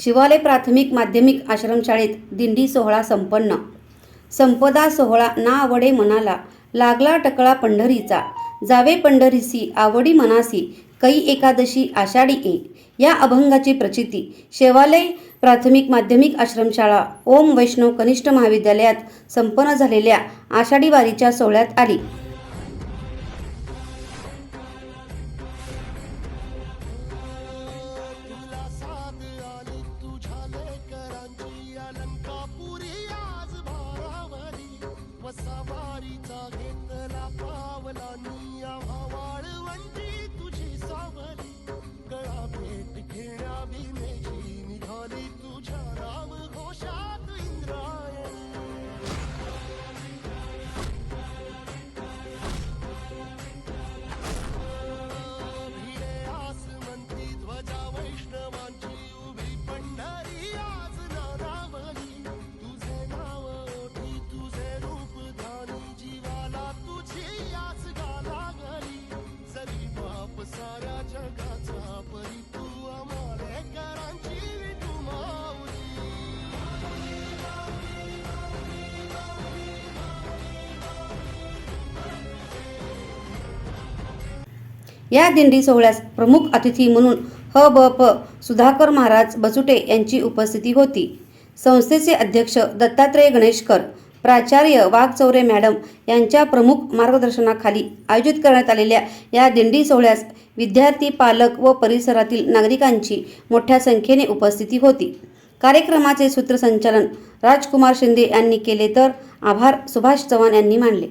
शिवालय प्राथमिक माध्यमिक आश्रमशाळेत दिंडी सोहळा संपन्न. संपदा सोहळा ना आवडे मनाला लागला टकळा पंढरीचा. जावे पंढरीसी आवडी मनासी कै एकादशी आषाढी ए या अभंगाची प्रचिती शेवालय प्राथमिक माध्यमिक आश्रमशाळा ओम वैष्णव कनिष्ठ महाविद्यालयात संपन्न झालेल्या आषाढी वारीच्या सोहळ्यात आली. या दिंडी सोहळ्यास प्रमुख अतिथी म्हणून ह ब प सुधाकर महाराज बचुटे यांची उपस्थिती होती. संस्थेचे अध्यक्ष दत्तात्रय गणेशकर प्राचार्य वाघचौरे मॅडम यांच्या प्रमुख मार्गदर्शनाखाली आयोजित करण्यात आलेल्या या दिंडी सोहळ्यास विद्यार्थी पालक व परिसरातील नागरिकांची मोठ्या संख्येने उपस्थिती होती. कार्यक्रमाचे सूत्रसंचालन राजकुमार शिंदे यांनी केले तर आभार सुभाष चव्हाण यांनी मानले.